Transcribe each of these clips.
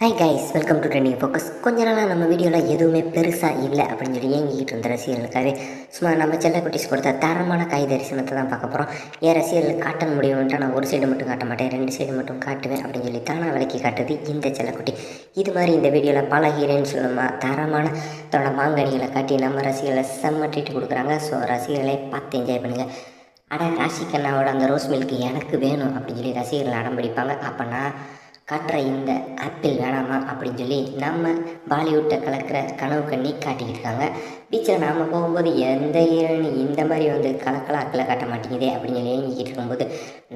Hi guys welcome to trending focus கொஞ்ச நாளாக நம்ம வீடியோவில் எதுவுமே பெருசாக இல்லை அப்படின்னு சொல்லி ஏங்கிக்கிட்டு இருந்த ரசிகர்களுக்காகவே சும்மா நம்ம செல்ல குட்டிஸ் கொடுத்த தரமான காய் தரிசனத்தை தான் பார்க்க போகிறோம் என் ரசிகர்கள் காட்ட முடியும்ன்ட்டு நான் ஒரு சைடு மட்டும் காட்ட மாட்டேன் ரெண்டு சைடு மட்டும் காட்டுவேன் அப்படின்னு சொல்லி தானாக விலைக்கு காட்டுது இந்த செல்லக்குட்டி இது மாதிரி இந்த வீடியோவில் பல ஹீரோயின் சொல்லுமா தரமான தன்னோட மாங்கனிகளை காட்டி நம்ம ரசிகர்களை செம்ம ட்ரீட் கொடுக்குறாங்க. ஸோ ரசிகர்களை பார்த்து என்ஜாய் பண்ணுங்கள் அட ராசிகண்ணாவோட அந்த ரோஸ் மில்க் எனக்கு வேணும் அப்படின்னு சொல்லி ரசிகர்கள் அடம் பிடிப்பாங்க. அப்போ நான் காட்டுற இந்த ஆப்பிள் வேணாமா அப்படின்னு சொல்லி நம்ம பாலிவுட்டை கலக்கிற கனவு கண்ணி காட்டிக்கிட்டு இருக்காங்க. பீச்சில் நாம் போகும்போது எந்த ஹீரோயின் இந்த மாதிரி வந்து கலக்கலா ஆக்கில் காட்ட மாட்டேங்குதே அப்படின்னு சொல்லி ஏங்கிக்கிட்டு இருக்கும்போது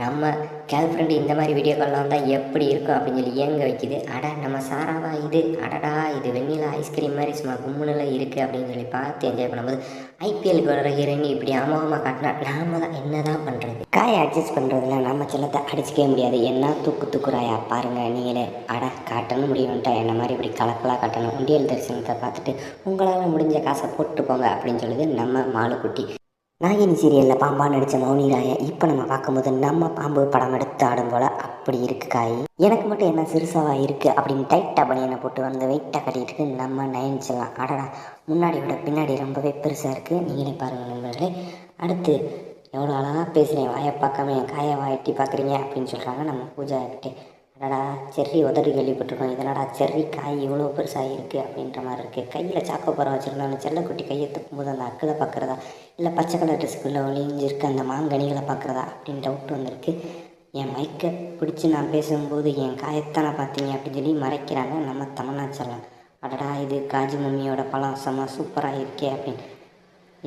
நம்ம கேர்ள் ஃப்ரெண்டு இந்த மாதிரி வீடியோ கால்லாம் வந்தால் எப்படி இருக்கும் அப்படின்னு சொல்லி ஏங்க வைக்குது. அட நம்ம சாராவா இது? அடடா இது வெண்ணிலா ஐஸ்கிரீம் மாதிரி சும்மா கும்முனில் இருக்குது அப்படின்னு சொல்லி பார்த்து என்ஜாய் பண்ணும்போது ஐபிஎலுக்கு வர ஹீரோயின் இப்படி அமோகமாக காட்டினா நாம தான் என்ன தான் பண்ணுறது காயை அட்ஜஸ்ட் பண்ணுறதுல நம்ம செல்லத்தை அடிச்சிக்கவே முடியாது. என்ன தூக்கு தூக்குறாயா? பாருங்கள் நீங்களே. அட காட்டணும் முடியும்ட்டா என்ன மாதிரி இப்படி கலக்கலாக காட்டணும். உண்டியல் தரிசனத்தை பார்த்துட்டு உங்களால் முடிஞ்ச காசை போட்டு போங்க அப்படின்னு சொல்லுது நம்ம மாலுக்குட்டி. நாகினி சீரியலில் பாம்பாக நடித்த மௌனி ராயை இப்போ நம்ம பார்க்கும்போது நம்ம பாம்பு படம் எடுத்து ஆடும் போல் அப்படி இருக்கு காய். எனக்கு மட்டும் என்ன சிறுசாவா இருக்குது அப்படின்னு டைட்டாக பனியனை போட்டு வந்து வெயிட்டாக கட்டிட்டு நம்ம நயனிச்சிடலாம் அடடா முன்னாடி விட பின்னாடி ரொம்பவே பெருசாக இருக்குது நீங்களே பாருங்கள் நண்பர்களே. அடுத்து எவ்வளோ அழகாக பேசுகிறேன் வாயை பார்க்காம என் காயை வாயட்டி பார்க்குறீங்க அப்படின்னு சொல்கிறாங்க நம்ம பூஜா கிட்டே என்னடா செர்ரி உதறி கேள்விப்பட்டிருக்கோம். இதனடா செர்ரி காய் இவ்வளோ பெருசாக இருக்குது அப்படின்ற மாதிரி இருக்குது கையில் சாக்கோ பரம் வச்சுருந்தாலும் செல்லக்குட்டி கையை தூக்கும்போது அந்த அக்கலை பார்க்குறதா இல்லை பச்சை கலர் ட்ரெஸ்க்குள்ளே ஒளிஞ்சிருக்க அந்த மாங்கனிகளை பார்க்குறதா அப்படின்னு டவுட் வந்திருக்கு. என் மைக்கை பிடிச்சி நான் பேசும்போது என் காயத்தானே பார்த்தீங்க அப்படின்னு சொல்லி மறைக்கிறாங்க நம்ம தமிழ்நாச்சலாம் அடடா இது காஜி மம்மியோட பழம் செம்ம சூப்பராக இருக்கே அப்படின்னு.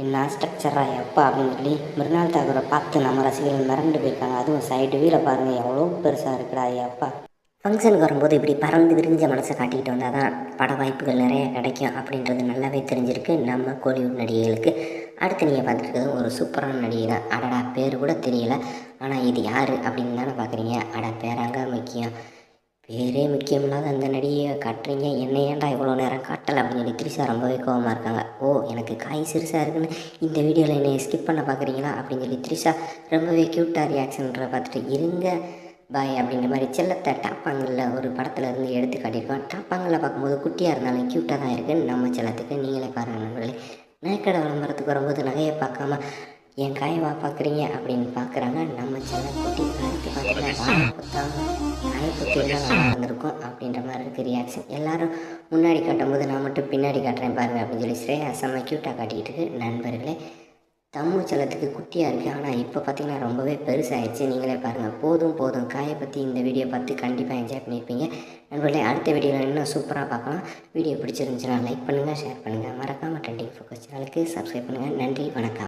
என்ன ஸ்ட்ரக்சரா எப்பா அப்படின்னு சொல்லி மிருனால் தாகூரை பார்த்து நம்ம ரசிகர்கள் மிரண்டு போயிருக்காங்க. அதுவும் சைடு வீல பாருங்கள் எவ்வளோ பெருசாக இருக்குடா அப்பா. ஃபங்க்ஷனுக்கு வரும்போது இப்படி பறந்து விரிஞ்ச மனசை காட்டிக்கிட்டு வந்தால் தான் பட வாய்ப்புகள் நிறைய கிடைக்கும் அப்படின்றது நல்லாவே தெரிஞ்சிருக்கு. நம்ம கோலிவுட் நடிகைகளுக்கு அடுத்து நீங்கள் பார்த்துருக்கிறது ஒரு சூப்பரான நடிகை தான். அடடா பேர் கூட தெரியல. ஆனால் இது யார் அப்படின்னு தானே பார்க்குறீங்க. அட பேராங்க முக்கியம். பேரே முக்கியம் இல்லாத அந்த நடிகை காட்டுறீங்க. என்ன ஏன்டா இவ்வளோ நேரம் காட்டலை அப்படின்னு சொல்லி த்ரிஷா ரொம்பவே கோவமாக இருக்காங்க. ஓ எனக்கு காய் சிறுசாக இருக்குன்னு இந்த வீடியோவில் என்னை ஸ்கிப் பண்ண பார்க்குறீங்களா அப்படின்னு சொல்லி திரிஷா ரொம்பவே க்யூட்டாக ரியாக்ஷன்ற பார்த்துட்டு இருங்க பாய் அப்படின்ற மாதிரி செல்லத்தை டாப்பாங்கல்ல ஒரு படத்தில் இருந்து எடுத்து காட்டியிருக்கோம். டாப்பாங்கல்ல பார்க்கும்போது குட்டியாக இருந்தாலும் க்யூட்டாக தான் இருக்குன்னு நம்ம செல்லத்துக்கு நீங்களே பாருங்கள் நண்பர்களே. நகைக்கடை விளம்பரத்துக்கு வரும்போது நகையை பார்க்காம என் காயவா பார்க்குறீங்க அப்படின்னு பார்க்குறாங்க நம்ம பார்த்தீங்கன்னா நல்லா இருந்திருக்கும் அப்படின்ற மாதிரி இருக்குது ரியாக்ஷன் எல்லாரும் முன்னாடி காட்டும்போது நான் மட்டும் பின்னாடி காட்டுறேன் பாருங்க அப்படின்னு சொல்லி ஸ்ரேயா செம்ம க்யூட்டாக காட்டிக்கிட்டு இருக்கு. நண்பர்களே தம்மு செல்லத்துக்கு குட்டியாக இருக்குது ஆனால் இப்போ பார்த்தீங்கன்னா ரொம்பவே பெருசாகிடுச்சு நீங்களே பாருங்கள் போதும் போதும். காயை பற்றி இந்த வீடியோ பார்த்து கண்டிப்பாக என்ஜாய் பண்ணியிருப்பீங்க நண்பர்களே அடுத்த வீடியோவில் இன்னும் சூப்பராக பார்க்கலாம். வீடியோ பிடிச்சிருந்துச்சுன்னா லைக் பண்ணுங்கள் ஷேர் பண்ணுங்கள் மறக்காமல் ட்ரெண்டிங் ஃபோக்கஸ் சேனலுக்கு சப்ஸ்கிரைப் பண்ணுங்கள் நன்றி வணக்கம்.